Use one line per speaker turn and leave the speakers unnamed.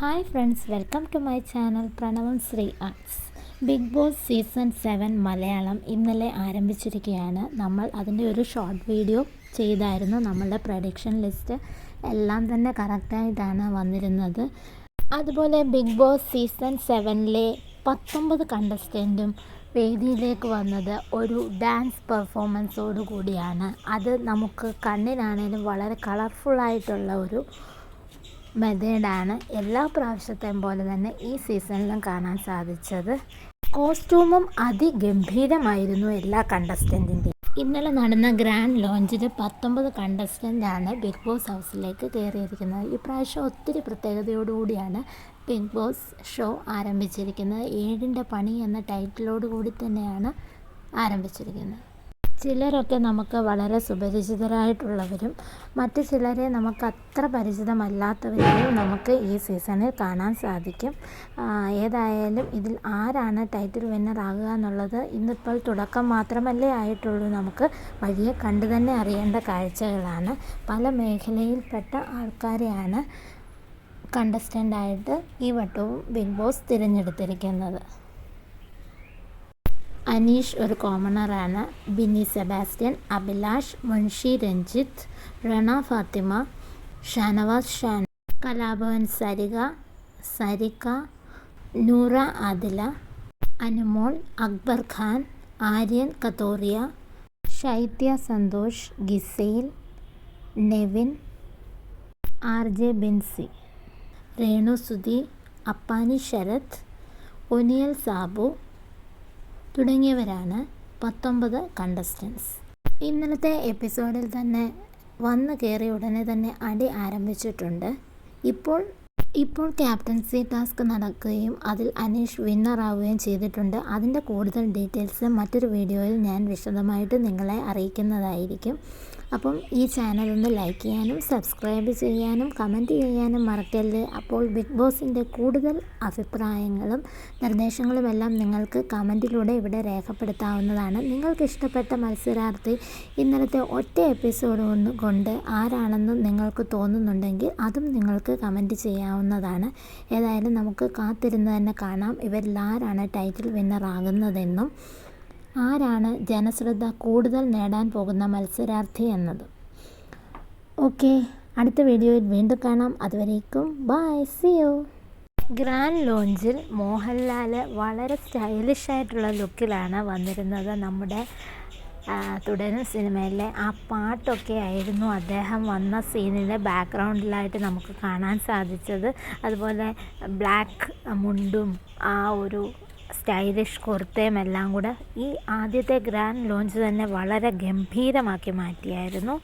Hi friends welcome to my channel Pranavam Sree arts big boss season seven Malayalam ഇന്നലെ ആരംഭിച്ചിരിക്കുകയാണ്. നമ്മൾ അതിന്റെ ഒരു ഷോർട്ട് വീഡിയോ ചെയ്തായിരുന്നു. നമ്മളുടെ പ്രൊഡിക്ഷൻ ലിസ്റ്റ് എല്ലാം തന്നെ കറക്റ്റായിട്ടാണ് വന്നിരുന്നത്. അതുപോലെ ബിഗ് ബോസ് സീസൺ സെവനിലെ പത്തൊമ്പത് കണ്ടസ്റ്റന്റും വേദിയിലേക്ക് വന്നത് ഒരു ഡാൻസ് പെർഫോമൻസോടു കൂടിയാണ്. അത് നമുക്ക് കണ്ണിനാണേലും വളരെ കളർഫുള്ളായിട്ടുള്ള ഒരു മെത്തേഡാണ് എല്ലാ പ്രാവശ്യത്തെയും പോലെ തന്നെ ഈ സീസണിലും കാണാൻ സാധിച്ചത്. കോസ്റ്റ്യൂമും അതിഗംഭീരമായിരുന്നു എല്ലാ കണ്ടസ്റ്റന്റിന്റെയും ഇന്നലെ നടന്ന ഗ്രാൻഡ് ലോഞ്ചിൽ പത്തൊമ്പത് കണ്ടസ്റ്റന്റാണ് ബിഗ് ബോസ് ഹൗസിലേക്ക് കയറിയിരിക്കുന്നത്. ഇപ്രാവശ്യം ഒത്തിരി പ്രത്യേകതയോടുകൂടിയാണ് ബിഗ് ബോസ് ഷോ ആരംഭിച്ചിരിക്കുന്നത്. ഏഴിന്റെ പണി എന്ന ടൈറ്റിലോടുകൂടി തന്നെയാണ് ആരംഭിച്ചിരിക്കുന്നത്. ചിലരൊക്കെ നമുക്ക് വളരെ സുപരിചിതരായിട്ടുള്ളവരും മറ്റു ചിലരെ നമുക്ക് അത്ര പരിചിതമല്ലാത്തവരെയും നമുക്ക് ഈ സീസണിൽ കാണാൻ സാധിക്കും. ഏതായാലും ഇതിൽ ആരാണ് ടൈറ്റിൽ വിന്നർ ആകുക എന്നുള്ളത് ഇന്നിപ്പോൾ തുടക്കം മാത്രമല്ലേ ആയിട്ടുള്ളൂ. നമുക്ക് വഴിയെ കണ്ടു തന്നെ അറിയേണ്ട കാഴ്ചകളാണ്. പല മേഖലയിൽപ്പെട്ട ആൾക്കാരെയാണ് കണ്ടസ്റ്റന്റായിട്ട് ഈ വട്ടവും ബിഗ് ബോസ് തിരഞ്ഞെടുത്തിരിക്കുന്നത്. അനീഷ് ഒരു കോമണറാണ്. ബിന്നി സെബാസ്റ്റ്യൻ അഭിലാഷ് മുൻഷി രഞ്ജിത്ത് റണ ഫാത്തിമ ഷാനവാസ് ഷാൻ കലാഭവൻ സരിക സരിക നൂറ ആദില അനുമോൾ അക്ബർ ഖാൻ ആര്യൻ കത്തോറിയ ശൈത്യ Santhosh Giselle Nevin R J Binsi Renu Sudhi Appani Sarath ഒനിയൽ Sabu തുടങ്ങിയവരാണ് പത്തൊമ്പത് കണ്ടസ്റ്റൻസ് ഇന്നലത്തെ എപ്പിസോഡിൽ തന്നെ വന്നു കയറിയ ഉടനെ തന്നെ അടി ആരംഭിച്ചിട്ടുണ്ട്. ഇപ്പോൾ ഇപ്പോൾ ക്യാപ്റ്റൻസി ടാസ്ക് നടക്കുകയും അതിൽ അനീഷ് വിന്നറാവുകയും ചെയ്തിട്ടുണ്ട്. അതിന്റെ കൂടുതൽ ഡീറ്റെയിൽസ് മറ്റൊരു വീഡിയോയിൽ ഞാൻ വിശദമായിട്ട് നിങ്ങളെ അറിയിക്കുന്നതായിരിക്കും. അപ്പം ഈ ചാനൽ ഒന്ന് ലൈക്ക് ചെയ്യാനും സബ്സ്ക്രൈബ് ചെയ്യാനും കമന്റ് ചെയ്യാനും മറക്കരുത് അപ്പോൾ ബിഗ് ബോസിന്റെ കൂടുതൽ അഭിപ്രായങ്ങളും നിർദ്ദേശങ്ങളുമെല്ലാം നിങ്ങൾക്ക് കമന്റിലൂടെ ഇവിടെ രേഖപ്പെടുത്താവുന്നതാണ്. നിങ്ങൾക്ക് ഇഷ്ടപ്പെട്ട മത്സരാർത്ഥി ഇന്നലത്തെ ഒറ്റ എപ്പിസോഡ് കൊണ്ട് ആരാണെന്ന് നിങ്ങൾക്ക് തോന്നുന്നുണ്ടെങ്കിൽ അതും നിങ്ങൾക്ക് കമന്റ് ചെയ്യാവുന്നതാണ്. ഏതായാലും നമുക്ക് കാത്തിരുന്ന് തന്നെ കാണാം. ഇവരിൽ ആരാണ് ടൈറ്റിൽ വിന്നർ ആകുന്നതെന്നും. ആരാണ് ജനശ്രദ്ധ കൂടുതൽ നേടാൻ പോകുന്ന മത്സരാർത്ഥി എന്നത്? ഓക്കെ അടുത്ത വീഡിയോയിൽ വീണ്ടും കാണാം. അതുവരേക്കും ബൈ സി യു. ഗ്രാൻഡ് ലോഞ്ചിൽ മോഹൻലാൽ വളരെ സ്റ്റൈലിഷ് ആയിട്ടുള്ള ലുക്കിലാണ് വന്നിരുന്നത്. നമ്മുടെ തുടരും സിനിമയിലെ ആ പാട്ടൊക്കെ ആയിരുന്നു അദ്ദേഹം വന്ന സീനിലെ ബാക്ക്ഗ്രൗണ്ടിലായിട്ട് നമുക്ക് കാണാൻ സാധിച്ചത്. അതുപോലെ ബ്ലാക്ക് മുണ്ടും ആ ഒരു സ്റ്റൈലിഷ് കുർത്തയും എല്ലാം കൂടെ ഈ ആദ്യത്തെ ഗ്രാൻഡ് ലോഞ്ച് തന്നെ വളരെ ഗംഭീരമാക്കി മാറ്റിയായിരുന്നു.